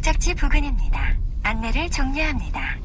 목적지 부근입니다. 안내를 종료합니다.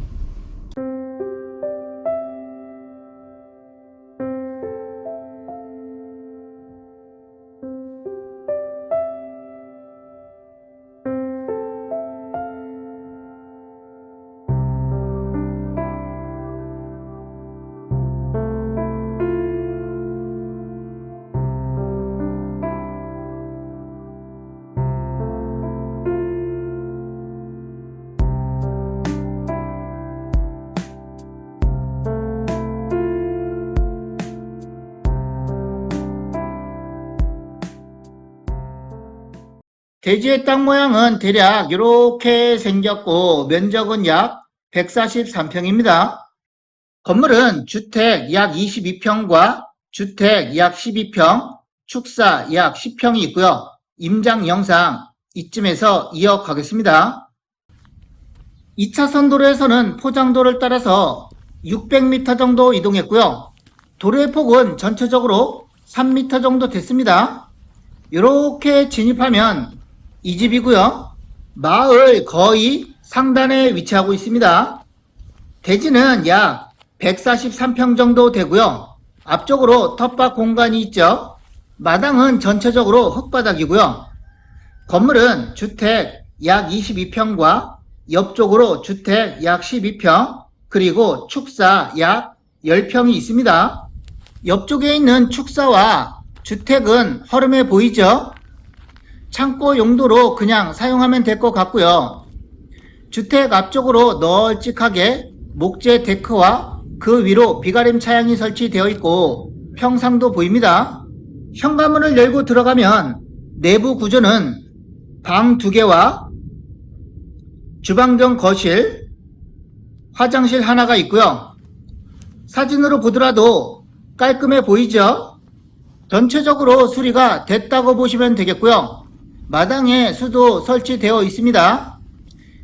대지의 땅 모양은 대략 이렇게 생겼고 면적은 약 143평입니다. 건물은 주택 약 22평과 주택 약 12평, 축사 약 10평이 있고요. 임장 영상 이쯤에서 이어가겠습니다. 2차선 도로에서는 포장도를 따라서 600m 정도 이동했고요. 도로의 폭은 전체적으로 3m 정도 됐습니다. 이렇게 진입하면 이 집이고요. 마을 거의 상단에 위치하고 있습니다. 대지는 약 143평 정도 되고요. 앞쪽으로 텃밭 공간이 있죠. 마당은 전체적으로 흙바닥이고요. 건물은 주택 약 22평과 옆쪽으로 주택 약 12평 그리고 축사 약 10평이 있습니다. 옆쪽에 있는 축사와 주택은 허름해 보이죠? 창고 용도로 그냥 사용하면 될 것 같고요. 주택 앞쪽으로 널찍하게 목재 데크와 그 위로 비가림 차양이 설치되어 있고 평상도 보입니다. 현관문을 열고 들어가면 내부 구조는 방두 개와 주방 겸 거실, 화장실 하나가 있고요. 사진으로 보더라도 깔끔해 보이죠? 전체적으로 수리가 됐다고 보시면 되겠고요. 마당에 수도 설치되어 있습니다.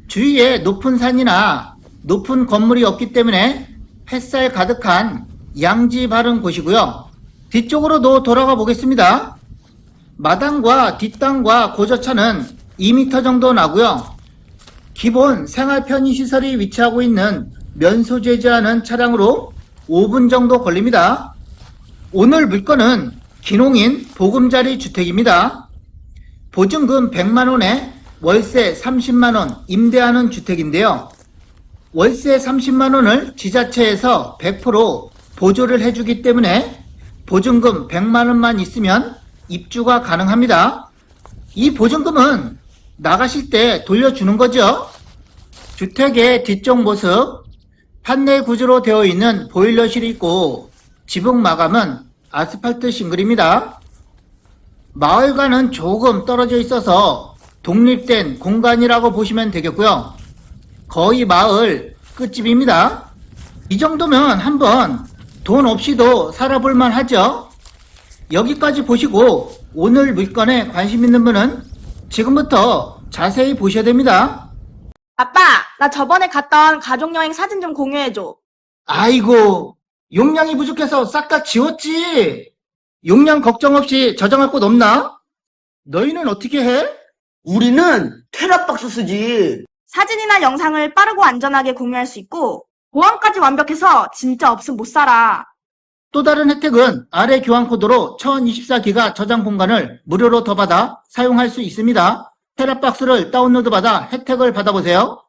주위에 높은 산이나 높은 건물이 없기 때문에 햇살 가득한 양지 바른 곳이고요. 뒤쪽으로도 돌아가 보겠습니다. 마당과 뒷땅과 고저차는 2m 정도 나고요. 기본 생활 편의 시설이 위치하고 있는 면소 제지하는 차량으로 5분 정도 걸립니다. 오늘 물건은 기농인 보금자리 주택입니다. 보증금 100만원에 월세 30만원 임대하는 주택인데요. 월세 30만원을 지자체에서 100% 보조를 해주기 때문에 보증금 100만원만 있으면 입주가 가능합니다. 이 보증금은 나가실 때 돌려주는 거죠. 주택의 뒤쪽 모습, 판넬 구조로 되어 있는 보일러실이 있고 지붕 마감은 아스팔트 싱글입니다. 마을과는 조금 떨어져 있어서 독립된 공간이라고 보시면 되겠고요. 거의 마을 끝집입니다. 이 정도면 한번 돈 없이도 살아볼 만 하죠. 여기까지 보시고 오늘 물건에 관심 있는 분은 지금부터 자세히 보셔야 됩니다. 아빠, 나 저번에 갔던 가족여행 사진 좀 공유해줘. 아이고, 용량이 부족해서 싹 다 지웠지. 용량 걱정 없이 저장할 곳 없나? 너희는 어떻게 해? 우리는 테라박스 쓰지. 사진이나 영상을 빠르고 안전하게 공유할 수 있고, 보안까지 완벽해서 진짜 없음 못 살아. 또 다른 혜택은 아래 교환 코드로 1024기가 저장 공간을 무료로 더 받아 사용할 수 있습니다. 테라박스를 다운로드 받아 혜택을 받아보세요.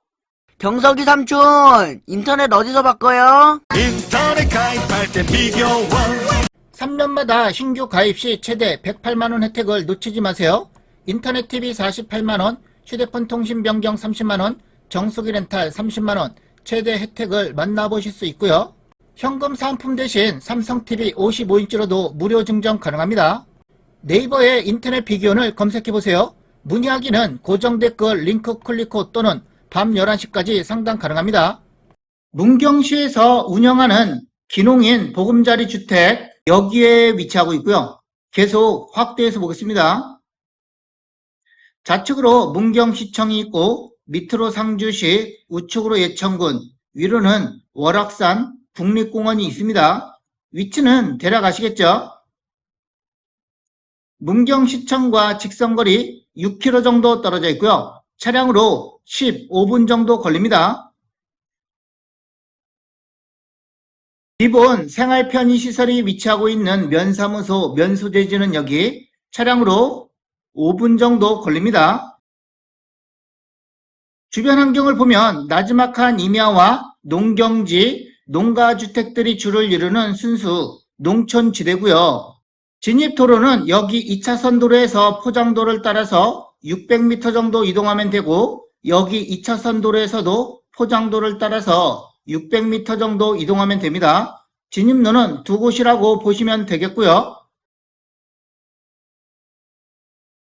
경석이 삼촌, 인터넷 어디서 바꿔요? 인터넷 가입할 때 비교원 3년마다 신규 가입 시 최대 108만원 혜택을 놓치지 마세요. 인터넷 TV 48만원, 휴대폰 통신 변경 30만원, 정수기 렌탈 30만원, 최대 혜택을 만나보실 수 있고요. 현금 사은품 대신 삼성 TV 55인치로도 무료 증정 가능합니다. 네이버에 인터넷 비교원을 검색해보세요. 문의하기는 고정 댓글 링크 클릭 후 또는 밤 11시까지 상담 가능합니다. 문경시에서 운영하는 기농인 보금자리 주택 여기에 위치하고 있고요. 계속 확대해서 보겠습니다. 좌측으로 문경시청이 있고 밑으로 상주시, 우측으로 예천군, 위로는 월악산 국립공원이 있습니다. 위치는 대략 아시겠죠? 문경시청과 직선거리 6km 정도 떨어져 있고요. 차량으로 15분 정도 걸립니다. 기본 생활 편의 시설이 위치하고 있는 면사무소 면소재지는 여기 차량으로 5분 정도 걸립니다. 주변 환경을 보면 나지막한 임야와 농경지, 농가주택들이 주를 이루는 순수 농촌지대고요. 진입도로는 여기 2차선 도로에서 포장도를 따라서 600m 정도 이동하면 되고 여기 2차선 도로에서도 포장도를 따라서 600m 정도 이동하면 됩니다. 진입로는 두 곳이라고 보시면 되겠고요.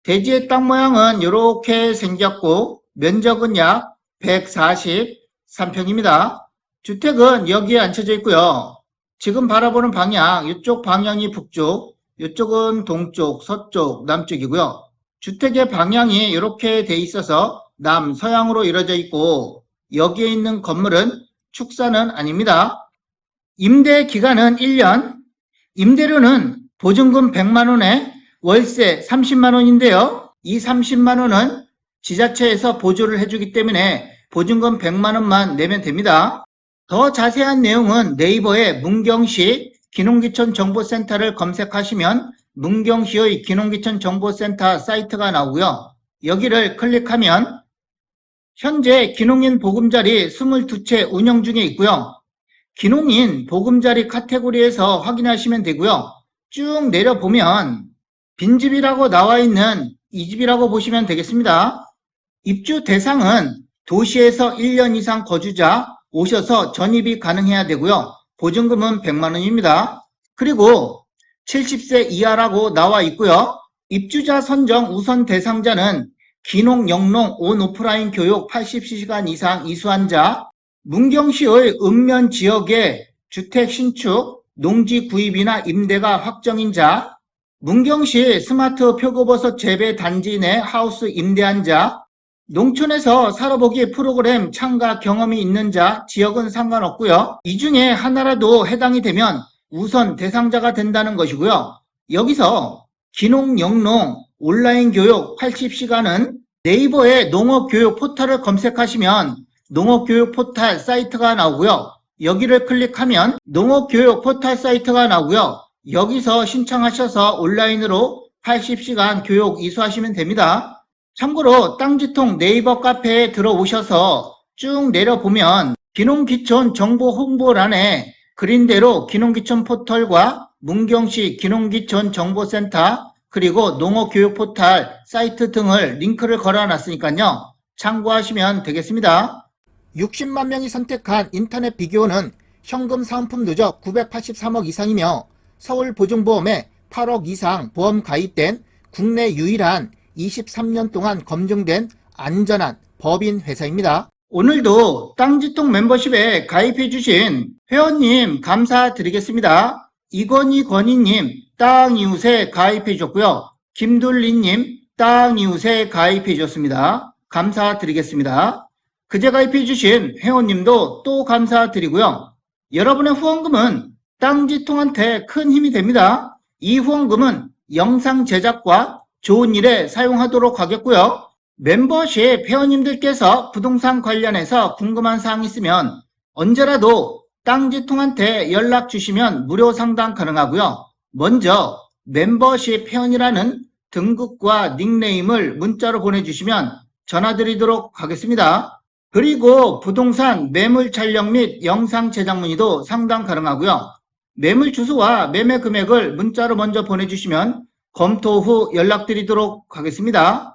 대지의 땅 모양은 이렇게 생겼고 면적은 약 143평입니다. 주택은 여기에 앉혀져 있고요. 지금 바라보는 방향, 이쪽 방향이 북쪽, 이쪽은 동쪽, 서쪽, 남쪽이고요. 주택의 방향이 이렇게 돼 있어서 남서양으로 이루어져 있고 여기에 있는 건물은 축사는 아닙니다. 임대 기간은 1년, 임대료는 보증금 100만 원에 월세 30만 원인데요. 이 30만 원은 지자체에서 보조를 해주기 때문에 보증금 100만 원만 내면 됩니다. 더 자세한 내용은 네이버에 문경시 기농기촌 정보센터를 검색하시면 문경시의 기농기촌 정보센터 사이트가 나오고요. 여기를 클릭하면 현재 기농인 보금자리 22채 운영 중에 있고요. 기농인 보금자리 카테고리에서 확인하시면 되고요. 쭉 내려보면 빈집이라고 나와 있는 이 집이라고 보시면 되겠습니다. 입주 대상은 도시에서 1년 이상 거주자 오셔서 전입이 가능해야 되고요. 보증금은 100만 원입니다. 그리고 70세 이하라고 나와 있고요. 입주자 선정 우선 대상자는 기농, 영농, 온 오프라인 교육 80시간 이상 이수한 자, 문경시의 읍면 지역의 주택 신축, 농지 구입이나 임대가 확정인 자, 문경시 스마트 표고버섯 재배 단지 내 하우스 임대한 자, 농촌에서 살아보기 프로그램 참가 경험이 있는 자, 지역은 상관없고요. 이 중에 하나라도 해당이 되면 우선 대상자가 된다는 것이고요. 여기서 기농, 영농, 온라인 교육 80시간은 네이버에 농업교육 포털을 검색하시면 농업교육 포털 사이트가 나오고요. 여기를 클릭하면 농업교육 포털 사이트가 나오고요. 여기서 신청하셔서 온라인으로 80시간 교육 이수하시면 됩니다. 참고로 땅지통 네이버 카페에 들어오셔서 쭉 내려보면 기농기촌 정보 홍보란에 그린대로 기농기촌 포털과 문경시 기농기촌 정보센터 그리고 농업교육 포털 사이트 등을 링크를 걸어놨으니까요. 참고하시면 되겠습니다. 60만 명이 선택한 인터넷 비교는 현금 사은품 누적 983억 이상이며 서울보증보험에 8억 이상 보험 가입된 국내 유일한 23년 동안 검증된 안전한 법인 회사입니다. 오늘도 땅지통 멤버십에 가입해주신 회원님 감사드리겠습니다. 이건희 권희님 땅 이웃에 가입해 주셨고요. 김돌리님 땅 이웃에 가입해 주셨습니다. 감사드리겠습니다. 그제 가입해 주신 회원님도 또 감사드리고요. 여러분의 후원금은 땅지통한테 큰 힘이 됩니다. 이 후원금은 영상 제작과 좋은 일에 사용하도록 하겠고요. 멤버십 회원님들께서 부동산 관련해서 궁금한 사항 있으면 언제라도 땅지통한테 연락 주시면 무료 상담 가능하고요. 먼저 멤버십 회원이라는 등급과 닉네임을 문자로 보내주시면 전화드리도록 하겠습니다. 그리고 부동산 매물 촬영 및 영상 제작 문의도 상담 가능하고요. 매물 주소와 매매 금액을 문자로 먼저 보내주시면 검토 후 연락드리도록 하겠습니다.